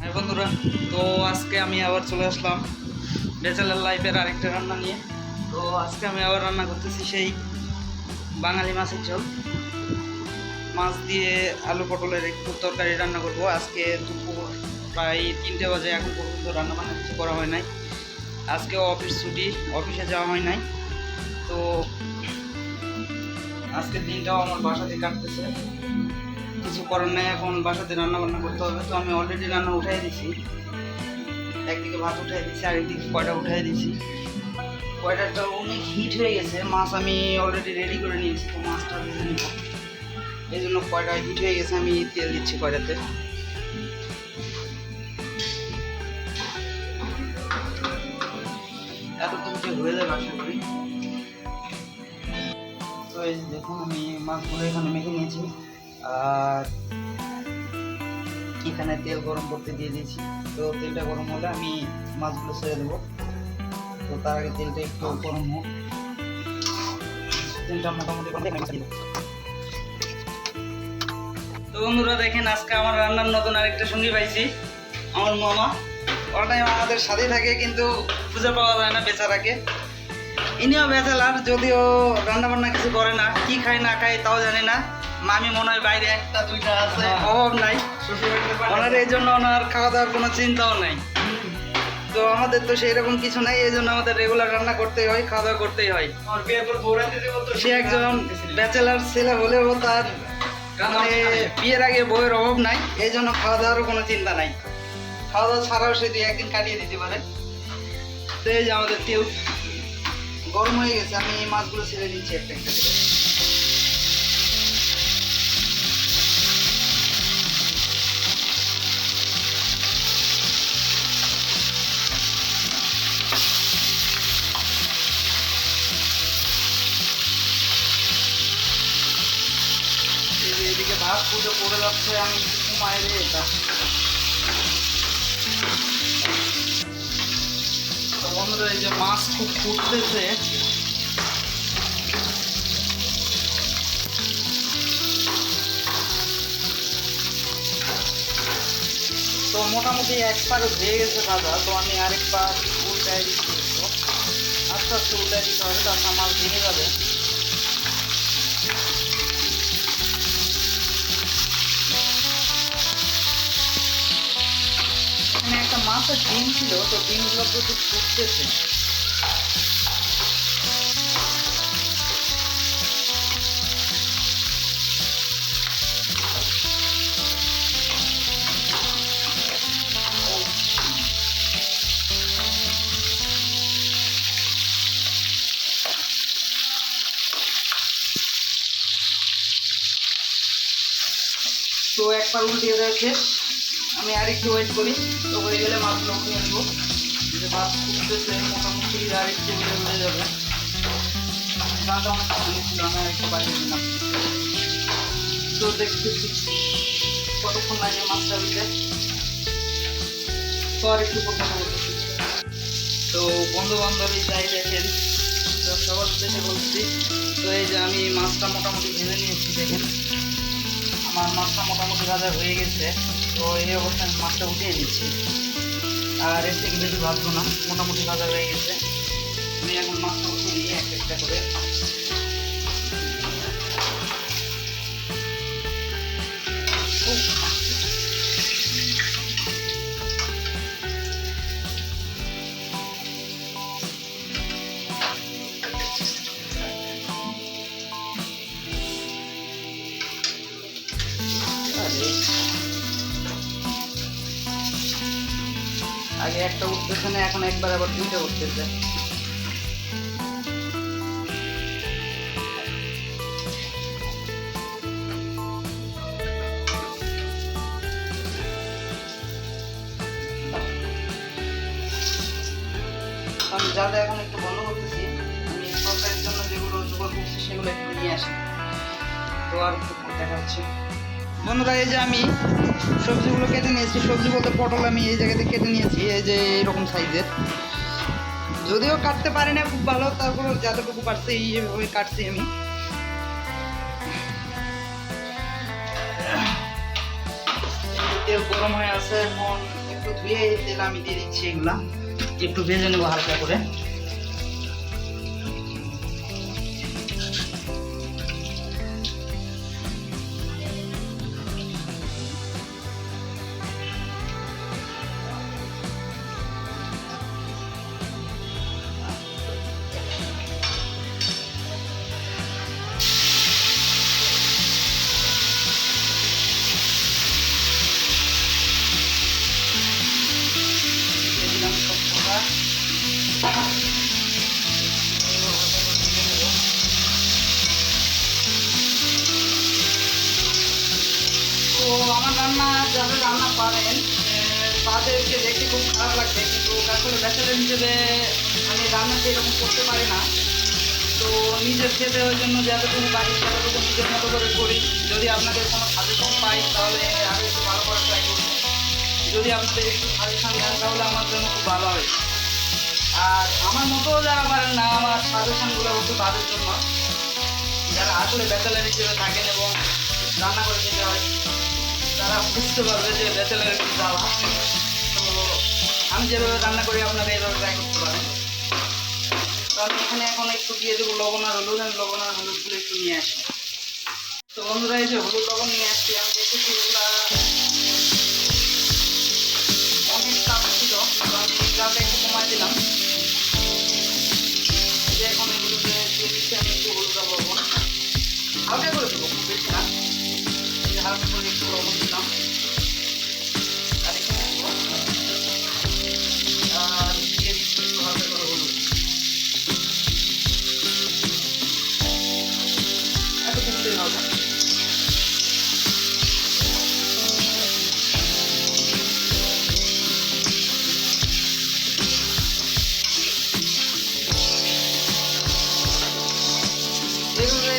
হ্যাঁ বন্ধুরা, তো আজকে আমি আবার চলে আসলাম ব্যাচেলার লাইফের আরেকটা রান্না নিয়ে। তো আজকে আমি আবার রান্না করতেছি সেই বাঙালি মাছের ঝোল। মাছ দিয়ে আলু পটলের একটু তরকারি রান্না করব। আজকে দুপুর প্রায় তিনটে বাজে, এখন পর্যন্ত রান্না বান্না কিছু করা হয় নাই। আজকেও অফিস ছুটি, অফিসে যাওয়া হয় নাই। তো আজকের দিনটাও আমার বাসাতে কাটতেছে। করার নেই, এখন বাসাতে রান্না বান্না করতে হবে, তো আমি অলরেডি রান্না উঠাই দিছি। একদিকে ভাত উঠাই দিছি, আর একদিকে কয়টা উঠাই দিছি। কয়টাটা অনেক হিট হয়ে গেছে, মাছ আমি অলরেডি রেডি করে নিয়েছি, তো মাছটা ভেজে নিব। এই জন্য কয়টা হিট হয়ে গেছে, আমি তেল দিচ্ছি কয়টাতে। এতক্ষণ যে হয়ে যাবে আশা করি। তো এই দেখুন, আমি মাছগুলো এখানে মেখে নিয়েছি। আর এখানে তেল গরম করতে দিয়ে দিয়েছি। তো তেলটা গরম হলে আমি মাছগুলো ছেড়ে দেবো। তো তার আগে তেলটা একটু গরম হোক। তেলটা মোটামুটি। তো বন্ধুরা দেখেন, আজকে আমার রান্নার নতুন আরেকটা সঙ্গী পাইছি, আমার মামা। অল টাইম আমাদের সাথে থাকে, কিন্তু খুঁজে পাওয়া যায় না বেচারাকে। ইনিও বেচালার যদিও রান্না বান্না কিছু করে না, কি খায় না খায় তাও জানি না। মামি মনে হয় বাইরে একটা দুইটা আছে। অভাব নাই। ওনার এই জন্য ওনার খাওয়া দাওয়ার কোনো চিন্তাও নাই। তো আমাদের তো সেই রকম কিছু নাই এই জন্য আমাদের রেগুলার রান্না করতেই হয় খাওয়া দাওয়া করতেই হয়। সে একজন ব্যাচেলার ছেলে। হলেও তার মানে বিয়ের আগে বইয়ের অভাব নাই এই জন্য খাওয়া দাওয়ারও কোনো চিন্তা নাই। খাওয়া দাওয়া ছাড়াও সে দুই একদিন কাটিয়ে দিতে পারে। তো এই যে আমাদের তেল গরম হয়ে গেছে আমি এই মাছগুলো ছেড়ে দিচ্ছি একটা একটা পুজো পড়ে যাচ্ছে আমি মায়ের এটা বন্ধুরা, এই যে মাছ খুব ফুটতেছে। তো মোটামুটি এক পার হয়ে গেছে দাদা, তো আমি আরেক পার উল্টায় দিচ্ছি আস্তে আস্তে উল্টায় দিতে হবে, তারপর মাছ ভেঙে যাবে। একটা ডিম ছিল তো ডিমগুলো প্রচুর ফুটতেছে। তো একবার উল্টিয়ে রেখে আমি আর একটু ওয়েট করি। তো হয়ে গেলে মাছগুলো উঠিয়ে আনব মাছ ফুটতেছে মোটামুটি আর একটু উড়ে যাবে। মাছটা অনেক পানি ছিল আমি একটু বাইরে দিলাম তো দেখতেছি। কতক্ষণ লাগে মাছটা দিতে তো আর একটু পর্যন্ত বলতেছি তো বন্ধু বান্ধবী যাই দেখেন। তো সবার উদ্দেশ্যে বলছি। তো এই যে আমি মাছটা মোটামুটি ভেজে নিয়েছি, দেখেন। আমার মাছটা মোটামুটি ভাজা হয়ে গেছে, তো এই অবস্থায় মাছটা উঠিয়ে নিচ্ছি। আর এর থেকে বেশি ভাজবো না, মোটামুটি ভাজা হয়ে গেছে। আমি এখন মাছটা উঠিয়ে নিয়ে এক একটা করে আগে একটা উঠতেছে না এখন একবার আবার দুইটা উঠতেছে। আমি যা এখন একটু বন্ধ করতেছি, আমি সরকারের জন্য যেগুলো করছি, সেগুলো একটু নিয়ে আসি। তো আর দেখা হচ্ছে। বন্ধুরা, এই যে আমি সবজিগুলো কেটে নিয়েছি, সবজি বলতে পটল আমি এই জায়গাতে কেটে নিয়েছি, এই যে এইরকম সাইজের। যদিও কাটতে পারি না খুব ভালো তারপর যতটুকু পারছি, এইভাবে কাটছি আমি। গরম হয়ে আছে, এখন একটু ধুয়ে তেল আমি দিয়ে দিচ্ছি এগুলা। একটু ভেজে নেব হালকা করে। আহ, তাদেরকে দেখতে খুব খারাপ লাগবে কিন্তু আসলে ব্যাচেলার হিসেবে আমি রান্না সেরকম করতে পারি না। তো নিজের খেতে ওই জন্য যতটুকু পারি ততটুকু নিজের মতো করে করি। যদি আপনাদের কোনো সাজেশন পাই তাহলে আরও একটু ভালো করে ট্রাই করব। যদি আপনাদের একটু সাজেশন দেন তাহলে আমার জন্য খুব ভালো হয় আর আমার মতো যারা পারেন না আমার সাজেশনগুলো হচ্ছে তাদের জন্য। যারা আসলে ব্যাচেলার হিসেবে থাকেন এবং রান্না করে খেতে হয় তারা বুঝতে পারবে যে ব্যাচেলার একটু জ্বালা আমি যেভাবে রান্না করি, আপনারা এইভাবে ট্রাই করতে পারেন। তো আমি এখানে এখন একটু দিয়ে দেবো লবণ আর হলুদ, আমি লবণ আর হলুদগুলো একটু নিয়ে আসি। তো বন্ধুরা, এই যে হলুদ লবণ নিয়ে আসছি, আমি দেখেছি অনেক তাপ ছিল তো আমি গ্রামটা একটু কমাই দিলাম। এখন এগুলোতে দিয়ে দিচ্ছি আমি একটু হলুদ লবণ। হালকা করে দেবো বেশি না। হালকা করে একটু লবণ দিলাম। এভাবে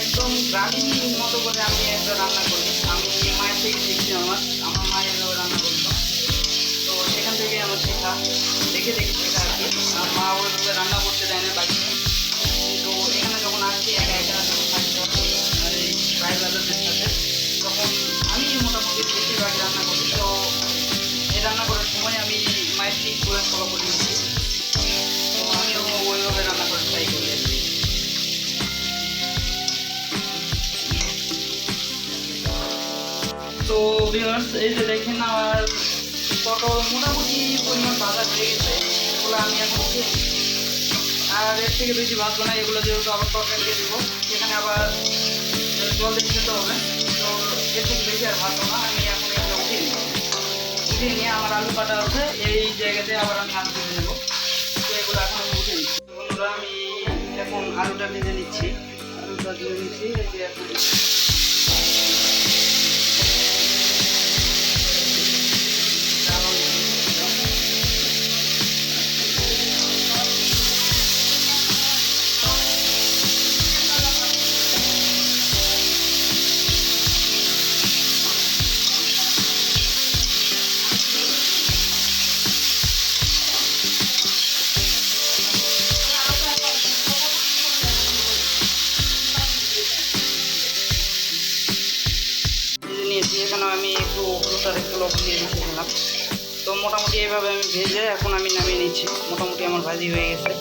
একদম গ্রামীণ মতো করে আমি একটা রান্না করি। আমি মায়ের থেকে শিখছি আমার আমার মা এভাবে রান্না করতো। তো সেখান থেকে আমার শেখা। দেখে দেখে শেখা আর কি। মা ওইভাবে রান্না করতে দেয় না বাড়িতে। তো এখানে যখন আসছি, একা একা যখন থাকতে এই সাথে, তখন আমি মোটামুটি বেশিরভাগ রান্না করি। তো এই রান্না করার সময় আমি মায়ের ঠিক করে ফলো করে। ভিউয়ার্স এই যে দেখেন আমার পটল মোটামুটি পরিমাণ ভাজা হয়ে গেছে। এগুলো আমি এখন আর এর থেকে বেশি ভাজবো না, এগুলো যেহেতু আবার তরকারি দিয়ে দেবো। সেখানে আবার জল দিয়ে দিতে হবে। তো এর থেকে বেশি আর ভাজবো না, আমি এখন এগুলো উঠিয়ে নিই উঠিয়ে নিয়ে আমার আলু কাটা আছে, এই জায়গাতে আবার আমি আলু ভেজে নেব। তো এগুলো এখন আমি উঠে নিচ্ছি বন্ধুরা, আমি এখন আলুটা ভেজে নিচ্ছি। আলুটা দিয়ে নিচ্ছি, এই যে এখন ভেজে এখন আমি নামিয়ে নিচ্ছি। মোটামুটি আমার ভাজি হয়ে গেছে।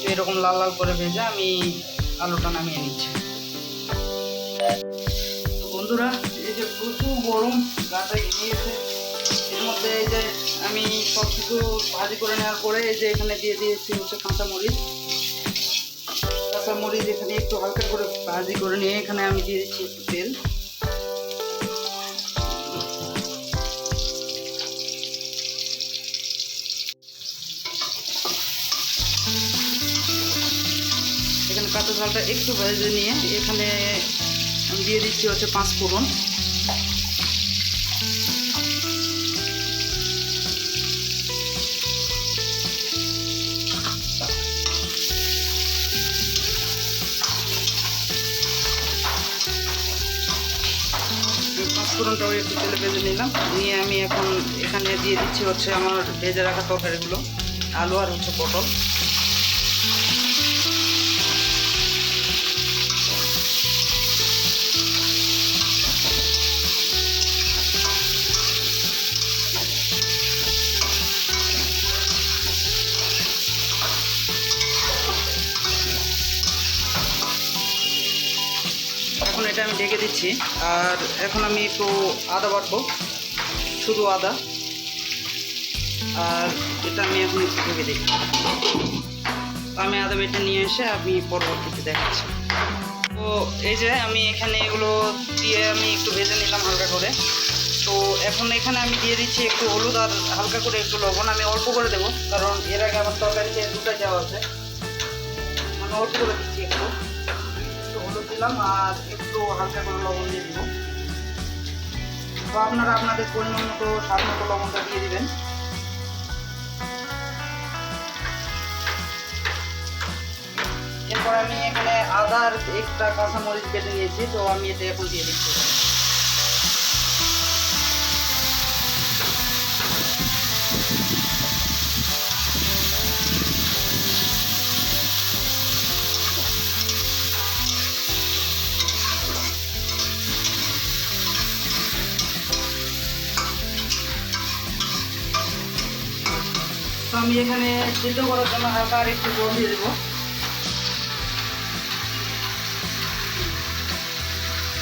তো এরকম লাল লাল করে ভেজে আমি আলুটা নামিয়ে নিচ্ছি। তো বন্ধুরা, এই যে প্রচুর গরম গাটা গেছে এর মধ্যে এই যে আমি সব কিছু ভাজি করে নেওয়ার পরে এই যে এখানে দিয়ে দিয়েছি হচ্ছে কাঁচা মরিচ। কাঁচা মরিচ এখানে একটু হালকা করে ভাজি করে নিয়ে এখানে আমি দিয়ে দিচ্ছি একটু তেল। কাঁচা ঝালটা একটু ভেজে নিয়ে এখানে দিয়ে দিচ্ছি হচ্ছে পাঁচ ফোড়ন। পাঁচফোড়নটাও একটু তেলে ভেজে নিলাম। নিয়ে আমি এখন এখানে দিয়ে দিচ্ছি হচ্ছে আমার ভেজে রাখা তরকারিগুলো, আলু আর হচ্ছে পটল। এটা আমি ঢেকে দিচ্ছি। আর এখন আমি একটু আদা বাটবো, শুধু আদা। আর এটা আমি এখন একটু ঢেকে দিই আমি আদা বেটে নিয়ে এসে আমি পরবর্তীতে দেখাচ্ছি। তো এই যে আমি এখানে এগুলো দিয়ে আমি একটু ভেজে নিলাম হালকা করে। তো এখন এখানে আমি দিয়ে দিচ্ছি একটু হলুদ আর হালকা করে একটু লবণ। আমি অল্প করে দেবো, কারণ এর আগে আমার তরকারিতে দুটা দেওয়া আছে। আমি অল্প করে দিচ্ছি একটু হলুদ দিলাম আর একটু হালকা করে লবণ দিয়ে দিব। তো আপনারা আপনাদের পরিমাণ মতো স্বাদ মতো লবণটা দিয়ে দিবেন। এরপর আমি এখানে আদার একটা কাঁচামরিচ কেটে নিয়েছি, তো আমি এটা এখন দিয়ে দিচ্ছি। আমি এখানে সিদ্ধ করার জন্য হালকা আর একটু জল দিয়ে দেবো।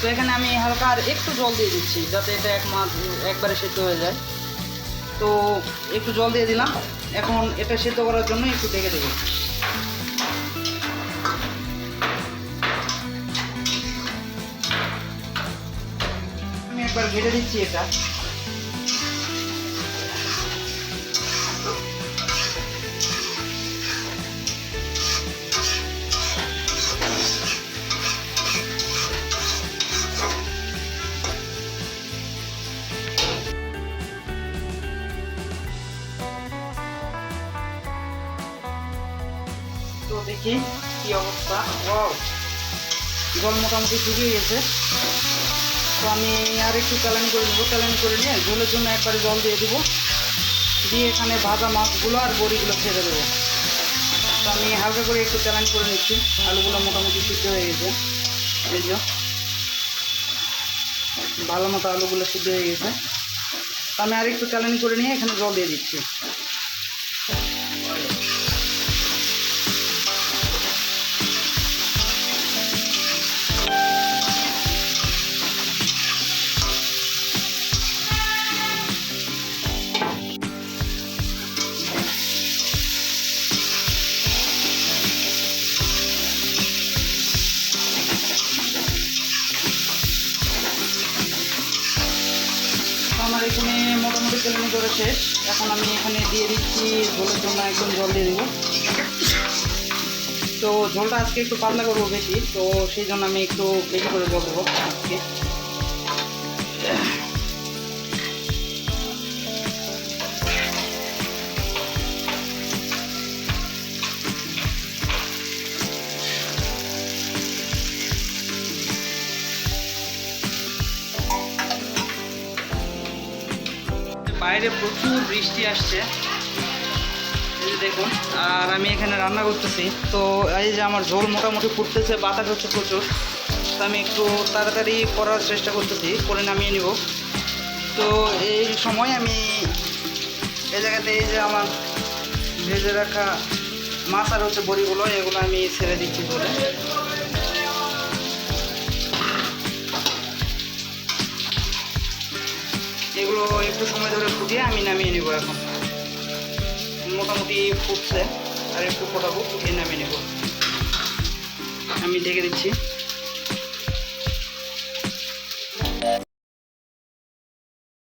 তো এখানে আমি হালকা আর একটু জল দিয়ে দিচ্ছি, যাতে এটা এক মাস একবারে সেদ্ধ হয়ে যায়। তো একটু জল দিয়ে দিলাম, এখন এটা সেদ্ধ করার জন্য একটু ঢেকে দেবো। আমি একবার ঘেটে দিচ্ছি এটা। দেখি কি অবস্থা। জল মোটামুটি শুকিয়ে গেছে তো আমি আর একটু চালানি করে নেব চালানি করে নিয়ে ঝোলের জন্য একবারে জল দিয়ে দেবো। দিয়ে এখানে ভাজা মাছগুলো আর বড়িগুলো ছেড়ে দেবো। তো আমি হালকা করে একটু চালানি করে নিচ্ছি। আলুগুলো মোটামুটি সিদ্ধ হয়ে গেছে। এই ভালো মতো আলুগুলো সিদ্ধ হয়ে গেছে। আমি আর একটু চালানি করে নিয়ে এখানে জল দিয়ে দিচ্ছি। এখানে মোটামুটি তেলেনি করে শেষ। এখন আমি এখানে দিয়ে দিচ্ছি ঝোলের জন্য একদম জল দিয়ে দেবো। তো ঝোলটা আজকে একটু পাতলা করব বেশি, তো সেই জন্য আমি একটু বেশি করে জল দেবো আজকে। বাইরে প্রচুর বৃষ্টি আসছে। এই দেখুন, আর আমি এখানে রান্না করতেছি। তো এই যে আমার ঝোল মোটামুটি ফুটতেছে, বাতাস হচ্ছে প্রচুর। তো আমি একটু তাড়াতাড়ি করার চেষ্টা করতেছি, করে নামিয়ে নিব। তো এই সময় আমি এই জায়গাতে এই যে আমার ভেজে রাখা মাছ আর হচ্ছে বড়িগুলো, এগুলো আমি ছেড়ে দিচ্ছি ধরে এগুলো একটু সময় ধরে ফুটিয়ে আমি নামিয়ে নেব এখন। মোটামুটি ফুটছে, আর একটু ফোটাবো, ফুটিয়ে নামিয়ে নেব। আমি ঢেকে দিচ্ছি।